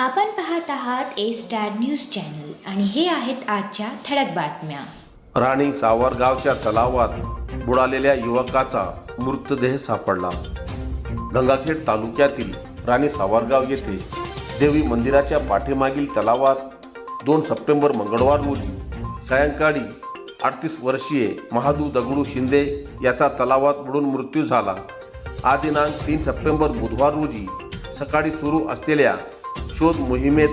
आपण पाहत आहात ए स्टार न्यूज चॅनल आणि हे आहेत आजच्या ठळक बातम्या. राणी सावरगावच्या तलावात बुडालेल्या युवकाचा मृतदेह सापडला. गंगाखेड तालुक्यातील राणी सावरगाव येथे देवी मंदिराच्या पाठीमागील तलावात दोन सप्टेंबर मंगळवार रोजी सायंकाळी अडतीस वर्षीय महादू दगडू शिंदे याचा तलावात बुडून मृत्यू झाला. हा दिनांक तीन सप्टेंबर बुधवार रोजी सकाळी सुरू असलेल्या शोध मोहिमेत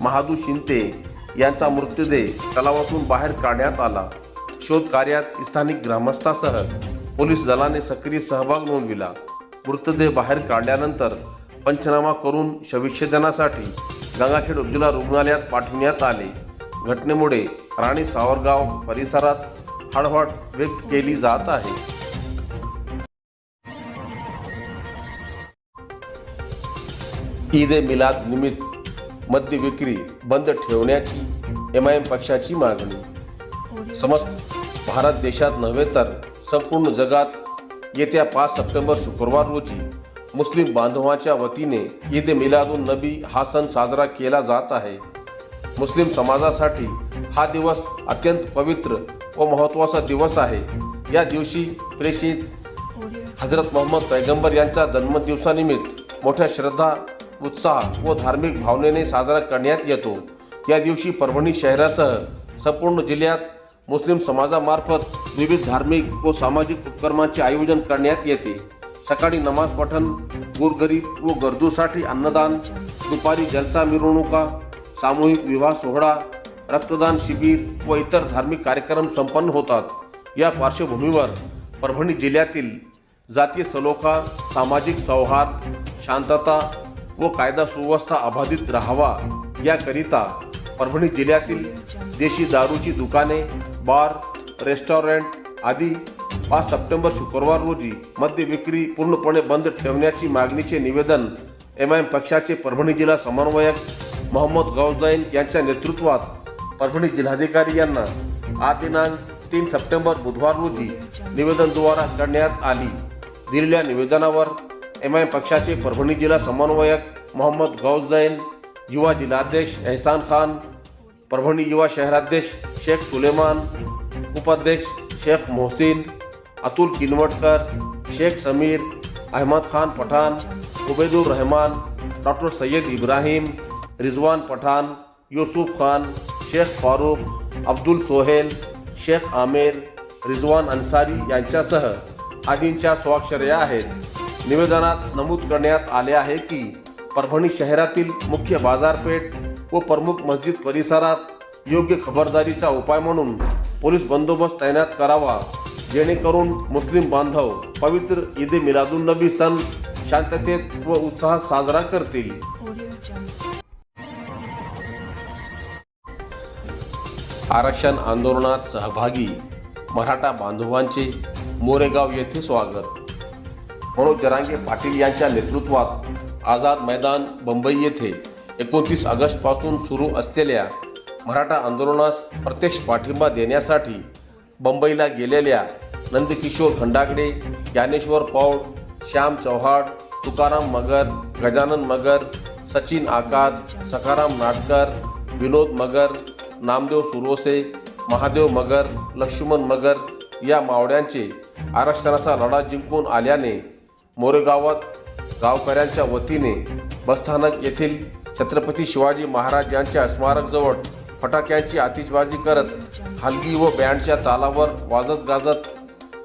महादू शिंदे यांचा मृतदेह तलावातून बाहेर काढण्यात आला. शोध कार्यात स्थानिक ग्रामस्थासह पोलीस दलाने सक्रिय सहभाग नोंदविला. मृतदेह बाहेर काढल्यानंतर पंचनामा करून शविच्छेदनासाठी गंगाखेड उपजिल्हा रुग्णालयात पाठविण्यात आले. घटनेमुळे राणी सावरगाव परिसरात हळहळ व्यक्त केली जात आहे. ईद ए मिलाद निमित्त मद्य विक्री बंद ठेवण्याची एम आय एम पक्षाची मागणी. समस्त भारत देशात नव्हे तर संपूर्ण जगात येत्या पाच सप्टेंबर शुक्रवार रोजी मुस्लिम बांधवांच्या वतीने ईद ए मिलादुन नबी हा सण साजरा केला जात आहे. मुस्लिम समाजासाठी हा दिवस अत्यंत पवित्र व महत्त्वाचा दिवस आहे. या दिवशी प्रेषित हजरत मोहम्मद पैगंबर यांच्या जन्मदिवसानिमित्त मोठ्या श्रद्धा उत्साह व धार्मिक भावनेने साजरा करण्यात येतो. या दिवशी परभणी शहरासह संपूर्ण जिल्ह्यात मुस्लिम समाजामार्फत विविध धार्मिक व सामाजिक उपक्रमांचे आयोजन करण्यात येते. सकाळी नमाज पठण गोरगरीब व गरजूसाठी अन्नदान दुपारी जलसा मिरवणुका सामूहिक विवाह सोहळा रक्तदान शिबिर व इतर धार्मिक कार्यक्रम संपन्न होतात. या पार्श्वभूमीवर परभणी जिल्ह्यातील जातीय सलोखा सामाजिक सौहार्द शांतता व कायदा सुव्यवस्था अबाधित राहावा याकरिता परभणी जिल्ह्यातील देशी दारूची दुकाने बार रेस्टॉरंट आदी पाच सप्टेंबर शुक्रवार रोजी मद्य विक्री पूर्णपणे बंद ठेवण्याची मागणीचे निवेदन एम आय एम पक्षाचे परभणी जिल्हा समन्वयक मोहम्मद गौजाईन यांच्या नेतृत्वात परभणी जिल्हाधिकारी यांना आज दिनांक तीन सप्टेंबर बुधवार रोजी निवेदनद्वारा करण्यात आली. दिलेल्या निवेदनावर एम आय एम पक्षाचे परभणी जिल्हा समन्वयक मोहम्मद गौजैन युवा जिल्हाध्यक्ष एहसान खान परभणी युवा शहराध्यक्ष शेख सुलेमान उपाध्यक्ष शेख मोहसिन अतुल किनवटकर शेख समीर अहमद खान पठाण उबैदुर रहमान डॉक्टर सय्यद इब्राहिम रिजवान पठाण युसुफ खान शेख फारूक अब्दुल सोहेल शेख आमेर रिजवान अन्सारी यांच्यासह आदींच्या स्वाक्षऱ्या आहेत. निवेदनात नमूद करण्यात आले आहे की परभणी शहरातील मुख्य बाजारपेठ व प्रमुख मस्जिद परिसरात योग्य खबरदारीचा उपाय म्हणून पोलीस बंदोबस्त तैनात करावा जेणेकरून मुस्लिम बांधव पवित्र ईद ए मिलादुन नबी सण शांततेत व उत्साहात साजरा करतील. आरक्षण आंदोलनात सहभागी मराठा बांधवांचे मोरेगाव येथे स्वागत. मनोज जरांगे पाटील यांच्या नेतृत्वात आझाद मैदान बंबई येथे एकोणतीस ऑगस्टपासून सुरू असलेल्या मराठा आंदोलनास प्रत्यक्ष पाठिंबा देण्यासाठी बंबईला गेलेल्या नंदकिशोर खंडागडे ज्ञानेश्वर पौड श्याम चव्हाण तुकाराम मगर गजानन मगर सचिन आकाद सखाराम नाटकर विनोद मगर नामदेव सुरोसे महादेव मगर लक्ष्मण मगर या मावळ्यांचे आरक्षणाचा लढा जिंकून आल्याने मोरेगावात गावकऱ्यांच्या वतीने बसस्थानक येथील छत्रपती शिवाजी महाराज यांच्या स्मारकजवळ फटाक्यांची आतिषबाजी करत हलगी व बँडच्या तालावर वाजत गाजत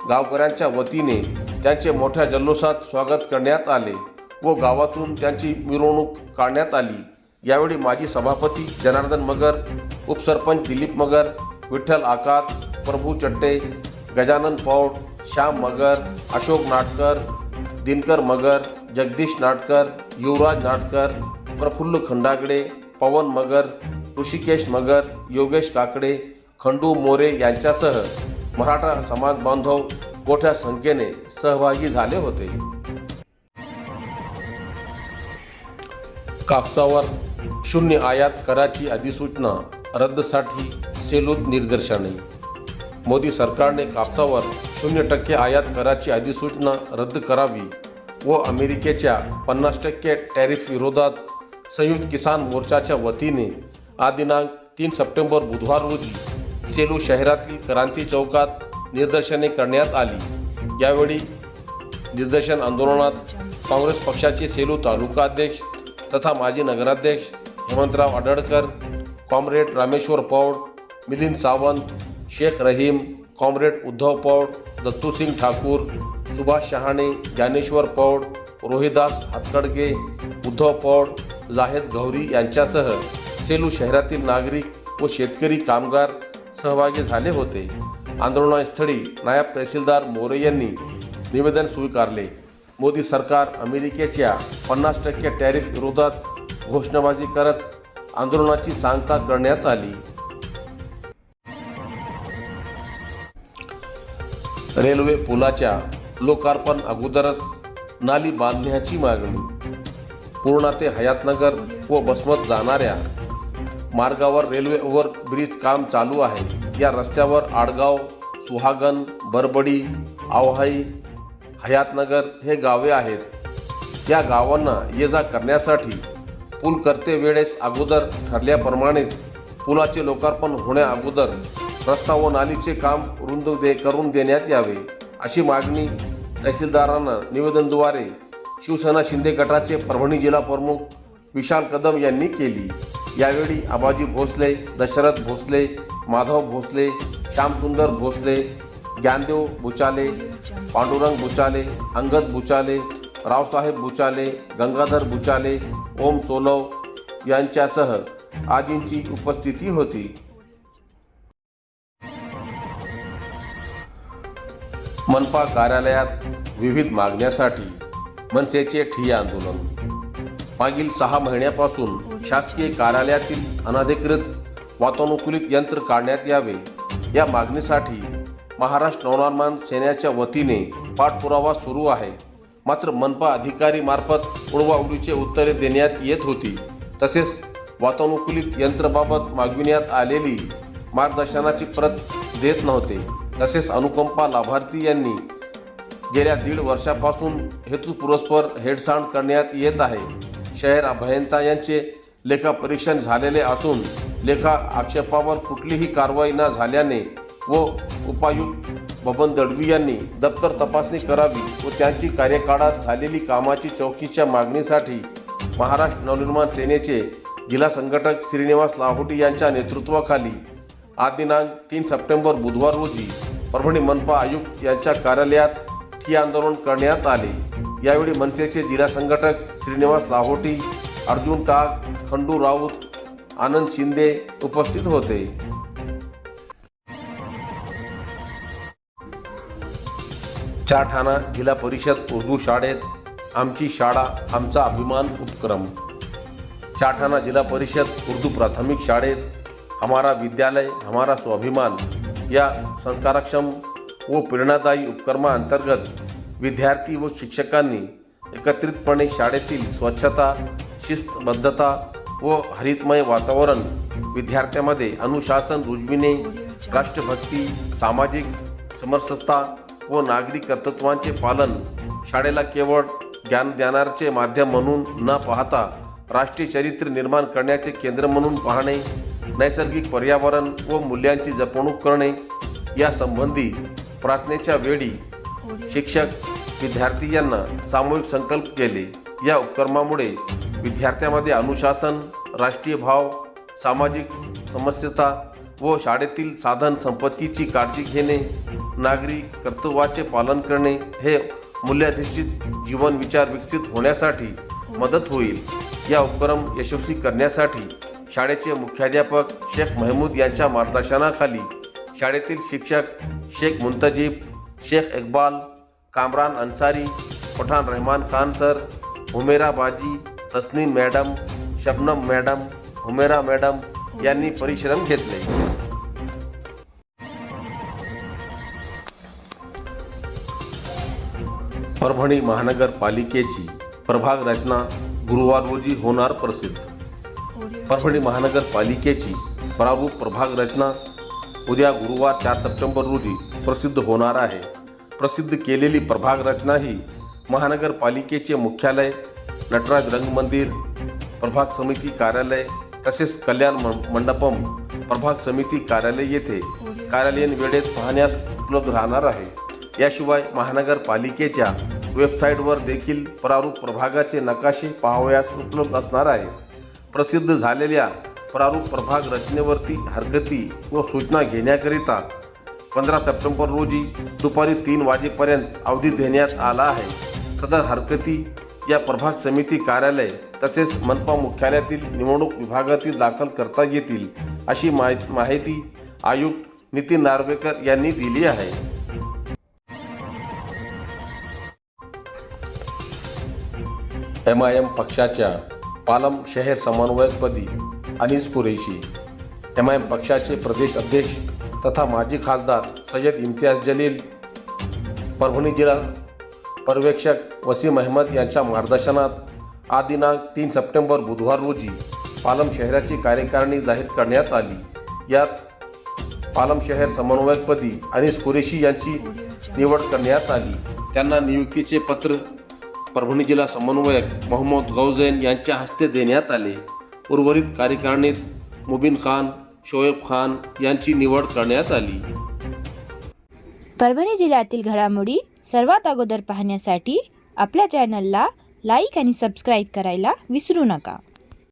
गावकऱ्यांच्या वतीने त्यांचे मोठ्या जल्लोषात स्वागत करण्यात आले व गावातून त्यांची मिरवणूक काढण्यात आली. यावेळी माजी सभापती जनार्दन मगर उपसरपंच दिलीप मगर विठ्ठल आकात प्रभू चट्टे गजानन पौड श्याम मगर अशोक नाटकर दिनकर मगर जगदीश नाटकर युवराज नाटकर प्रफुल्ल खंडागडे पवन मगर ऋषिकेश मगर योगेश काकडे खंडू मोरे यांच्यासह मराठा समाज बांधव मोठ्या संख्येने सहभागी झाले होते. कापसावर शून्य आयात कराची अधिसूचना रद्दसाठी सेलूत निर्देशाने मोदी सरकारने कापसावर शून्य टक्के आयात कराची अधिसूचना रद्द करावी. व अमेरिकेच्या पन्नास टक्के टॅरिफ विरोधात संयुक्त किसान मोर्चाच्या वतीने आदिनांक दिनांक तीन सप्टेंबर बुधवार रोजी सेलू शहरातील क्रांती चौकात निदर्शने करण्यात आली. यावेळी निदर्शन आंदोलनात काँग्रेस पक्षाचे सेलू तालुका अध्यक्ष तथा माजी नगराध्यक्ष हेमंतराव आडळकर कॉम्रेड रामेश्वर पौड मिलिंद सावंत शेख रहीम कॉम्रेड उद्धव पौड दत्तूसिंग ठाकूर सुभाष शहाणे ज्ञानेश्वर पौड रोहिदास हातकडगे उद्धव पौड जाहेद गौरी यांच्यासह सेलू शहरातील नागरिक व शेतकरी कामगार सहभागी झाले होते. आंदोलनस्थळी नायब तहसीलदार मोरे यांनी निवेदन स्वीकारले. मोदी सरकार अमेरिकेच्या पन्नास टक्के टॅरिफ विरोधात घोषणाबाजी करत आंदोलनाची सांगता करण्यात आली. रेल्वे पुलाच्या लोकार्पण अगोदरच नाली बांधण्याची मागणी. पूर्णा ते हयातनगर व बसमत जाणाऱ्या मार्गावर रेल्वे ओव्हर ब्रिज काम चालू आहे. या रस्त्यावर आडगाव सुहागन बरबडी आवहाई हयातनगर हे गावे आहेत. या गावांना ये जा करण्यासाठी पूल करते वेळेस अगोदर ठरल्याप्रमाणे पुलाचे लोकार्पण होण्या अगोदर रस्ता व नालीचे काम रुंद दे करून देण्यात यावे अशी मागणी तहसीलदारांना निवेदनद्वारे शिवसेना शिंदे गटाचे परभणी जिल्हा प्रमुख विशाल कदम यांनी केली. यावेळी आबाजी भोसले दशरथ भोसले माधव भोसले श्यामसुंदर भोसले ज्ञानदेव बुचाले पांडुरंग बुचाले अंगद बुचाले रावसाहेब बुचाले गंगाधर बुचाले ओम सोनव यांच्यासह आदींची उपस्थिती होती. मनपा कार्यालयात विविध मागण्यासाठी मनसेचे ठिय्या आंदोलन. मागील सहा महिन्यापासून शासकीय कार्यालयातील अनधिकृत वातानुकूलित यंत्र काढण्यात यावे या मागणीसाठी महाराष्ट्र नवनिर्माण सेनेच्या वतीने पाठपुरावा सुरू आहे. मात्र मनपा अधिकारी मार्फत उडवाउडीचे उत्तरे देण्यात येत होती. तसेच वातानुकूलित यंत्राबाबत मागविण्यात आलेली मार्गदर्शनाची प्रत देत नव्हते. तसेच अनुकंपा लाभार्थी यांनी गेल्या दीड वर्षापासून हेतुपुरस्पर हेडसांड करण्यात येत आहे. शहर अभयंता यांचे लेखापरीक्षण झालेले असून लेखा आक्षेपावर कुठलीही कारवाई न झाल्याने व उपायुक्त बबन दडवी यांनी दप्तर तपासणी करावी व त्यांची कार्यकाळात झालेली कामाची चौकीच्या मागणीसाठी महाराष्ट्र नवनिर्माण सेनेचे जिल्हा संघटक श्रीनिवास लाहोटी यांच्या नेतृत्वाखाली आज दिनांक तीन सप्टेंबर बुधवार रोजी परभणी मनपा आयुक्त यांच्या कार्यालयात ठिय्या आंदोलन करण्यात आले. यावेळी मनसेचे जिल्हा संघटक श्रीनिवास लाहोटी अर्जुन टाक खंडू राऊत आनंद शिंदे उपस्थित होते. चारठाणा जिल्हा परिषद उर्दू शाळेत आमची शाळा आमचा अभिमान उपक्रम. चारठाणा जिल्हा परिषद उर्दू प्राथमिक शाळेत हमारा विद्यालय हमारा स्वाभिमान. या संस्कारक्षम व प्रेरणादायी उपक्रमाअंतर्गत विद्यार्थी व शिक्षकांनी एकत्रितपणे शाळेतील स्वच्छता शिस्तबद्धता व हरितमय वातावरण विद्यार्थ्यामध्ये अनुशासन रुजविणे राष्ट्रभक्ती सामाजिक समरसता व नागरिक कर्तृत्वांचे पालन शाळेला केवळ ज्ञान ज्ञानाचे माध्यम म्हणून न पाहता राष्ट्रीय चरित्र निर्माण करण्याचे केंद्र म्हणून पाहणे नैसर्गिक पर्यावरण व मूल्यांची जपणूक करणे यासंबंधी प्रार्थनेच्या वेळी शिक्षक विद्यार्थी यांना सामूहिक संकल्प केले. या उपक्रमामुळे विद्यार्थ्यांमध्ये अनुशासन राष्ट्रीय भाव सामाजिक समस्यता व शाळेतील साधन संपत्तीची काळजी घेणे नागरी कर्तव्याचे पालन करणे हे मूल्याधिष्ठित जीवन विचार विकसित होण्यासाठी मदत होईल. या उपक्रम यशस्वी करण्यासाठी शाळेचे मुख्याध्यापक शेख महमूद यांच्या मार्गदर्शनाखाली शाळेतील शिक्षक Shaikh Muntajeeb Shaikh Iqbal Kamran Ansari Pathan Rahman Khan sir Humera Baji Tasneem madam Shabnam madam Humera madam यांनी परिश्रम घेतले. परभणी महानगरपालिकेची प्रभाग रचना गुरुवार रोजी होणार प्रसिद्ध. परभणी महानगरपालिकेची प्रारूप प्रभाग रचना उद्या गुरुवार चार सप्टेंबर रोजी प्रसिद्ध होणार आहे. प्रसिद्ध केलेली प्रभाग रचना ही महानगरपालिकेचे मुख्यालय नटराज रंगमंदिर प्रभाग समिती कार्यालय तसेच कल्याण मंडपम प्रभाग समिती कार्यालय येथे कार्यालयीन वेळेत पाहण्यास उपलब्ध राहणार आहे. याशिवाय महानगरपालिकेच्या वेबसाईटवर देखील प्रारूप प्रभागाचे नकाशे पाहावयास उपलब्ध असणार आहे. प्रसिद्ध झालेल्या प्रारूप प्रभाग रचनेवरती हरकती व सूचना घेण्याकरिता पंधरा सप्टेंबर रोजी दुपारी तीन वाजेपर्यंत अवधी देण्यात आला आहे. सदर हरकती या प्रभाग समिती कार्यालय तसेच मनपा मुख्यालयातील निवडणूक विभागातील दाखल करता येतील अशी माहि- माहिती आयुक्त नितीन नार्वेकर यांनी दिली आहे. एम आय एम पक्षाच्या पालम शहर समन्वयकपदी अनिस कुरेशी एम आय पक्षाचे प्रदेश अध्यक्ष तथा माजी खासदार सय्यद इम्तियाज जलील परभणी जिल्हा पर्यवेक्षक वसीम अहमद यांच्या मार्गदर्शनात आज दिनांक तीन सप्टेंबर बुधवार रोजी पालम शहराची कार्यकारिणी जाहीर करण्यात आली. यात पालम शहर समन्वयकपदी अनिस कुरेशी यांची निवड करण्यात आली. त्यांना नियुक्तीचे पत्र परभणी जिल्हा समन्वयक मोहम्मद गौजैन यांच्या हस्ते देण्यात आले. उर्वरित कार्यकारिणीत मुबीन खान शोएब खान यांची निवड करण्यात आली. परभणी जिल्ह्यातील घडामोडी सर्वात अगोदर पाहण्यासाठी आपल्या चॅनलला लाईक आणि सबस्क्राईब करायला विसरू नका.